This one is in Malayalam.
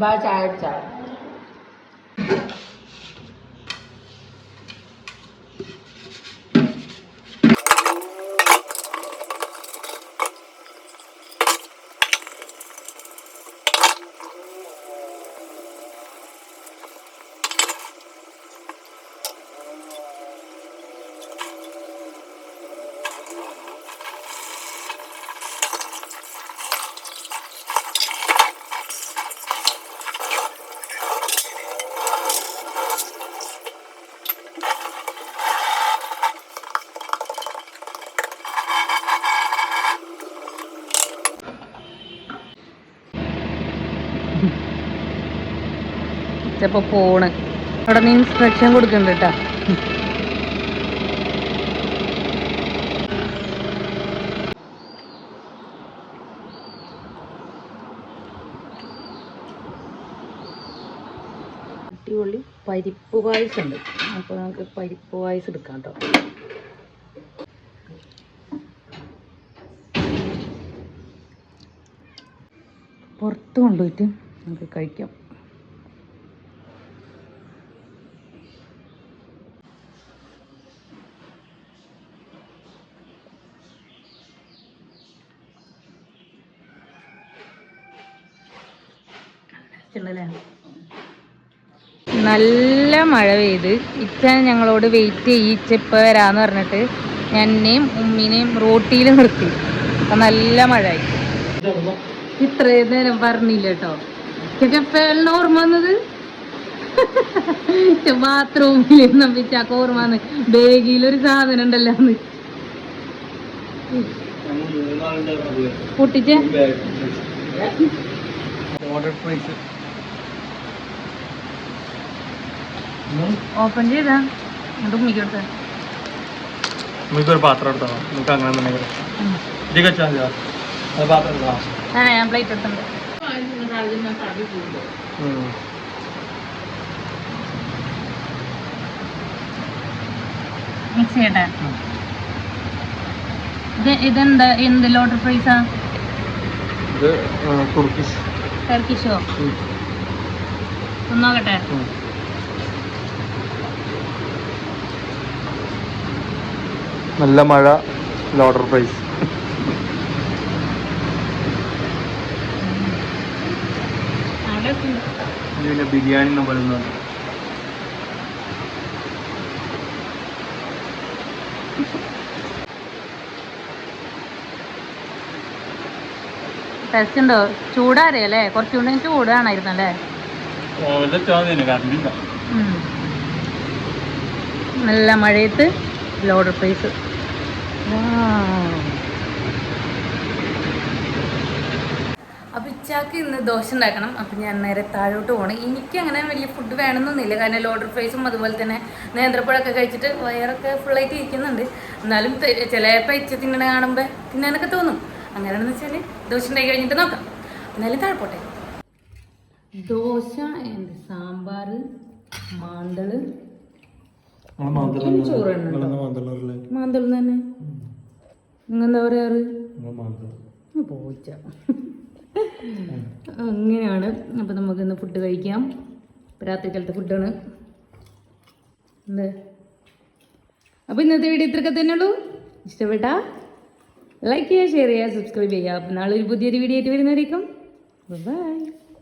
बाय चार चार ചിലപ്പോ ഫോണ് അവിടെ നിന്ന് ഇൻസ്ട്രക്ഷൻ കൊടുക്കുന്നുണ്ട് കേട്ടാ അടിപൊളി പരിപ്പ് പായസം ഉണ്ട്. അപ്പോൾ നമുക്ക് പരിപ്പ് പായസം എടുക്കാം കേട്ടോ പുറത്ത് കൊണ്ടുപോയിട്ട് നമുക്ക് കഴിക്കാം. നല്ല മഴ പെയ്ത്. ഇച്ച ഞങ്ങളോട് വെയിറ്റ് ചെയ്യിച്ച ഇപ്പൊ വരാന്ന് പറഞ്ഞിട്ട് എന്നെയും ഉമ്മിനെയും റോട്ടിയിൽ നിർത്തി. അപ്പൊ നല്ല മഴ ആയി. ഇത്രയും നേരം പറഞ്ഞില്ല കേട്ടോ. ചെക്കപ്പേളിന് ഓർമ്മ വന്നത്? ബാത്റൂമിൽ നമ്പിച്ചാക്ക ഓർമ്മ വന്ന് ഒരു സാധനം ഉണ്ടല്ലോ അന്ന്. പൊട്ടിച്ചേ? ഓർഡർ പ്രൈസ് ഓപ്പൺ ചെയ്താ? എന്നിട്ട് ഉമ്മിക്ക് കൊടുത്ത. നമുക്കൊരു പാത്രം എടുത്തോ? നമുക്ക് അങ്ങനെ തന്നെ പാത്രം ഞാൻ പ്ലേറ്റ് എടുത്തിട്ടുണ്ട്. മിക്സ് ചെയ്യട്ടെ? ഇത് ഇതെന്താ? എന്ത് ലോട്ടർ പ്രൈസാ ടർക്കിഷോ ഒന്നാകട്ടെ. നല്ല മഴ ലോട്ടർ പ്രൈസ് പിന്നെ ബിരിയാണി എന്ന് പറയുന്നത്. ടേസ്റ്റ് ഉണ്ടോ ചൂടാറിയല്ലേ കുറച്ചുകൂടെ ചൂടാണായിരുന്നു അല്ലേ. നല്ല മഴയത്ത് ലോഡർ പ്രൈസ് അപ്പൊ ഇച്ചാക്ക് ഇന്ന് ദോശ ഉണ്ടാക്കണം. അപ്പൊ ഞാൻ നേരെ താഴോട്ട് പോകണം എനിക്ക് അങ്ങനെ വലിയ ഫുഡ് വേണമെന്നൊന്നുമില്ല. കാരണം ലോഡർ ഫ്രൈസും അതുപോലെ തന്നെ നേന്ത്രപ്പഴമൊക്കെ കഴിച്ചിട്ട് വയറൊക്കെ ഫുള്ളായിട്ട് ഇരിക്കുന്നുണ്ട്. എന്നാലും ചിലപ്പോൾ ഇച്ച തിന്നണ കാണുമ്പോൾ തിന്നാനൊക്കെ തോന്നും. അങ്ങനെയാണെന്ന് വെച്ചാൽ ദോശ ഉണ്ടാക്കി കഴിഞ്ഞിട്ട് നോക്കാം. എന്നാലും താഴെ പോട്ടെ. ദോശ എന്ത് സാമ്പാർ മാന്തൾ? ചോറ് തന്നെ ഉണ്ടോ? മാന്തൾ തന്നെ. നിങ്ങൾ എന്താ പറയാറ്? പോച്ച അങ്ങനെയാണ്. അപ്പം നമുക്കിന്ന് ഫുഡ് കഴിക്കാം. രാത്രിക്കാലത്തെ ഫുഡാണ് എന്ത്? അപ്പോൾ ഇന്നത്തെ വീഡിയോ ഇത്രയൊക്കെ തന്നെ ഉള്ളൂ. ഇഷ്ടപ്പെട്ട ലൈക്ക് ചെയ്യുക ഷെയർ ചെയ്യുക സബ്സ്ക്രൈബ് ചെയ്യുക. അപ്പം നാളെ ഒരു പുതിയൊരു വീഡിയോ ആയിട്ട് വരുന്നതായിരിക്കും. ബൈ